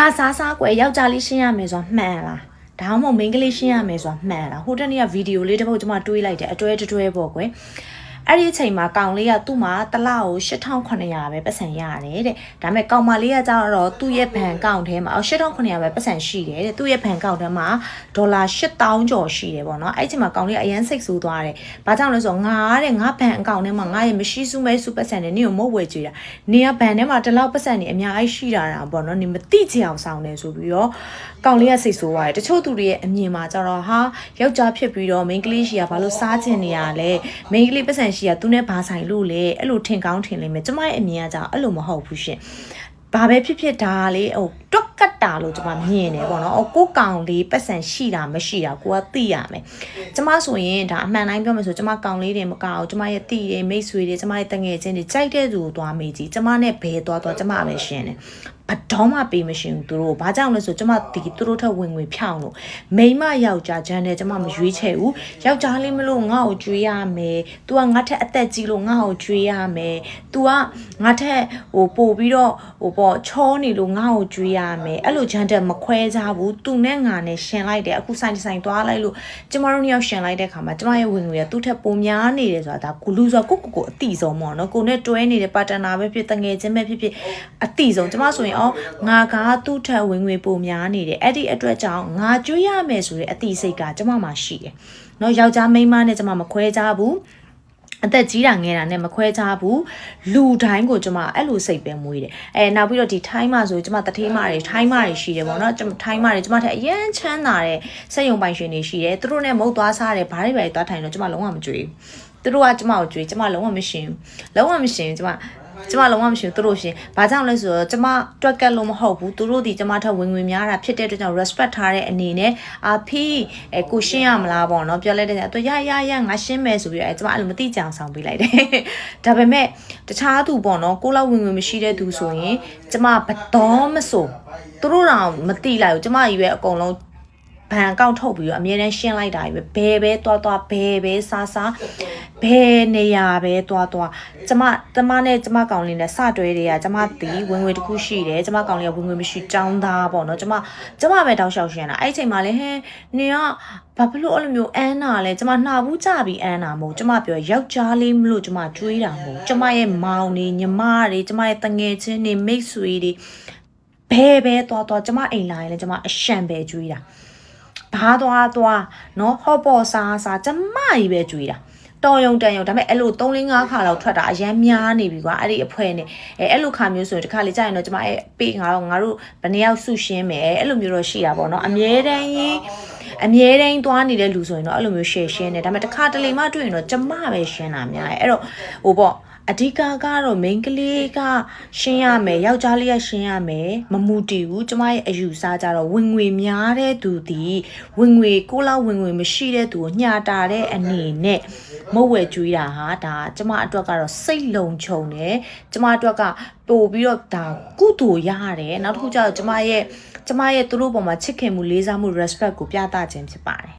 ဘာစားစားကွယ်ယောက်ျားလေးရှင်းရမယ်ဆိုတာမှန်လားဒါမှမဟုတ်မိန်းကလေးရှင်းရမယ်ဆိုတာမှန်လားဟိုတနေ့ကဗီဒီယိုလေးတစ်ပုဒ်ကျွန်မတွေးလိုက်တယ်အတွဲတွဲပေါ့ကွယ် အဲ့ဒီအချိန်မှာကောင်လေးကသူ့မှာတစ်လကို8900ပဲပတ်စံရတယ်တဲ့ဒါပေမဲ့ကောင်မလေးကကြတော့သူ့ရဲ့ဘဏ်ကောင်ထဲမှာအော်8900ပဲပတ်စံရှိတယ်တဲ့သူ့ရဲ့ဘဏ်ကောင်ထဲမှာဒေါ်လာ8000ကျော်ရှိတယ်ပေါ့နော်အဲ့ဒီအချိန်မှာကောင်လေးကအရန်စိတ်ဆိုးသွားတယ်ဘာကြောင့်လဲဆိုတော့ငါတဲ့ငါဘဏ်အကောင့်ထဲမှာငါရဲ့မရှိစုမဲစုပတ်စံနဲ့နင့်ကိုမဟုတ်ဝယ်ကြွေတာနေကဘဏ်ထဲမှာတစ်လောက်ပတ်စံနေအများကြီးရှိတာတာပေါ့နော်နေမတိချင်အောင်ဆောင်နေဆိုပြီးတော့ကောင်လေးကစိတ်ဆိုးသွားတယ်တချို့သူတွေရဲ့အမြင်မှာကြတော့ဟာယောက်ျားဖြစ်ပြီးတော့မိန်းကလေးရှိရဘာလို့စားချင်နေရလဲမိန်းကလေးပတ်စံရှိရသူနဲ့ဘာဆိုင်လို့လဲအဲ့လိုထင်ကောင်းထင်လိမ့်မယ်ကျမရဲ့အမြင်ကကြအဲ့လိုမဟုတ်ဘူးရှင်ဘာပဲဖြစ်ဖြစ်ဒါလေးဟိုတွက် ကတ်တာလို့ကျွန်မမြင်တယ်ပေါ့နော်။အော်ကိုကောင်လေးပတ်စံရှိတာမရှိတာကိုကသိရမယ်။ကျွန်မဆိုရင်ဒါအမှန်တိုင်းပြောမယ်ဆိုကျွန်မကောင်လေးတွေမကောက်ကျွန်မရဲ့တိတွေမိတ်ဆွေတွေကျွန်မရဲ့တငယ်ချင်းတွေကြိုက်တဲ့သူကိုသွားမေးကြည့်။ကျွန်မနဲ့ဘယ်သွားသွားကျွန်မပဲရှင်းတယ်။ဘတော်မှပေးမရှင်ဘူးသူတို့။ဘာကြောင့်လဲဆိုကျွန်မဒီသူတို့ထက်ဝင်ငွေဖြောင်းလို့မိန်းမယောက်ျားဂျန်နဲ့ကျွန်မမရွေးချယ်ဘူး။ယောက်ျားလေးမလို့ငါ့ကိုကြွေးရမယ်။ तू ကငါထက်အသက်ကြီးလို့ငါ့ကိုကြွေးရမယ်။ तू ကငါထက်ဟိုပို့ပြီးတော့ဟိုပေါ့ချောနေလို့ငါ့ကိုကြွေးရမယ်။အဲ့လိုဂျန်တက်မခွဲကြဘူး။ तू နဲ့ငါနဲ့ရှင်လိုက်တယ်။အခုဆိုင်ဆိုင်သွားလိုက်လို့ကျမတို့နှစ်ယောက်ရှင်လိုက်တဲ့ခါမှာကျမရဲ့ဝင်ငွေကသူ့ထက်ပိုများနေတယ်ဆိုတာဒါကိုလူဆိုကိုကိုကိုအတိဆုံးပေါ့နော်။ကိုနဲ့တွဲနေတဲ့ပါတနာပဲဖြစ်တငယ်ချင်းပဲဖြစ်ဖြစ်အတိဆုံးကျမဆိုရင်အော်ငါကသူ့ထက်ဝင်ငွေပိုများနေတယ်။အဲ့ဒီအတွက်ကြောင့်ငါကြွေးရမယ်ဆိုတဲ့အတိစိတ်ကကျမမှာရှိတယ်။နော်ယောက်ျားမိန်းမနဲ့ကျမမခွဲကြဘူး။ အသက်ကြီးတာငယ်တာနဲ့မခွဲခြားဘူးလူတိုင်းကိုကျွန်မအဲ့လိုစိတ်ပဲမွေးတယ်အဲနောက်ပြီးတော့ဒီထိုင်းမှာဆိုကျွန်မတထေးမတွေထိုင်းမတွေရှိတယ်ပေါ့နော်ကျွန်မထိုင်းမတွေကျွန်မထက်အရန်ချမ်းသာတဲ့စက်ယုံပိုင်ရှင်တွေရှိတယ်သူတို့နဲ့မုတ်သွားစားတယ်ဘာတွေပဲသွားထိုင်တော့ကျွန်မလုံးဝမကြွေးဘူးသူတို့ကကျွန်မကိုကြွေးကျွန်မလုံးဝမရှင်ဘူးလုံးဝမရှင်ကျွန်မ ကျမလုံးဝမရှိဘူးသူတို့ရှင်ဘာကြောင့်လဲဆိုတော့ကျမတွက်ကက်လို့မဟုတ်ဘူးသူတို့ဒီကျမထက်ဝင်ဝင်များတာဖြစ်တဲ့အတွက်ကြောင့် respect ထားတဲ့အနေနဲ့အာဖီအဲကိုရှင်းရမလားပေါ့နော်ပြောလိုက်တဲ့သူရရရငါရှင်းမယ်ဆိုပြီးအဲကျမအဲ့လိုမတိကြအောင်ဆောင်ပေးလိုက်တယ်ဒါပေမဲ့တခြားသူပေါ့နော်ကိုလောက်ဝင်ဝင်မရှိတဲ့သူဆိုရင်ကျမဘတော်မဆိုသူတို့တော့မတိလိုက်ဘူးကျမကြီးပဲအကုန်လုံးဘန်ကောက်ထုတ်ပြီးတော့အမြဲတမ်းရှင်းလိုက်တာကြီးပဲဘဲပဲသွားသွားဘဲပဲစားစား ဘယ်နေရာပဲသွားသွားကျမကျမနဲ့ကျမကောင်လေးနဲ့စတွဲတွေကကျမတီဝင်ဝင်တစ်ခုရှိတယ်ကျမကောင်လေးကဝင်ဝင်မရှိចောင်းသားပေါ့နော်ကျမကျမပဲတောက်လျှောက်ရှင်တာအဲ့ဒီချိန်မှာလည်းဟင်းနင်ကဘာဖြစ်လို့အဲ့လိုမျိုးအန်းနာလဲကျမနှာဘူးကြပြီးအန်းနာမဟုတ်ကျမပြောယောက်ျားလေးမလို့ကျမကြွေးတာမဟုတ်ကျမရဲ့မောင်နေညီမတွေကျမရဲ့တငယ်ချင်းတွေမိတ်ဆွေတွေဘဲဘဲသွားသွားကျမအိမ်လာရင်လည်းကျမအရှံပဲကြွေးတာဘာသွားသွားနော်ဟော့ပေါ်စားစားကျမကြီးပဲကြွေးတာ တော်ယုံတန်ယုံဒါပေမဲ့အဲ့လို3 4 5ခါလောက်ထွက်တာအရန်များနေပြီကွာအဲ့ဒီအဖွဲနဲ့အဲအဲ့လိုခါမျိုးဆိုရင်တစ်ခါလေကြာရင်တော့ကျမအဲ့ပေးငါတော့ငါတို့ဘယ်နှစ်ယောက်စုရှင်းမယ်အဲ့လိုမျိုးတော့ရှိတာပေါ့နော်အမြဲတမ်းရင်အမြဲတမ်းသွားနေတဲ့လူဆိုရင်တော့အဲ့လိုမျိုး share ရှင်းတယ်ဒါပေမဲ့တစ်ခါတလေမှတွေ့ရင်တော့ကျမပဲရှင်းတာများတယ်အဲ့တော့ဟိုပေါ့ အဓိကကတော့ main ကလေးကရှင်းရမယ်ယောက်ျားလေးကရှင်းရမယ်မမူတည်ဘူးကျမရဲ့အယူဆကြတော့ဝင်ငွေများတဲ့သူဒီဝင်ငွေကိုလောက်ဝင်ငွေမရှိတဲ့သူကိုညှာတာတဲ့အနေနဲ့မဟုတ်ဝဲကျွေးတာဟာဒါကျမအတွက်ကတော့စိတ်လုံခြုံတယ်ကျမအတွက်ကပို့ပြီးတော့ဒါကုသိုလ်ရတယ်နောက်တစ်ခုကျတော့ကျမရဲ့ကျမရဲ့သူတို့ပေါ်မှာချစ်ခင်မှုလေးစားမှု respect ကိုပြသခြင်းဖြစ်ပါတယ်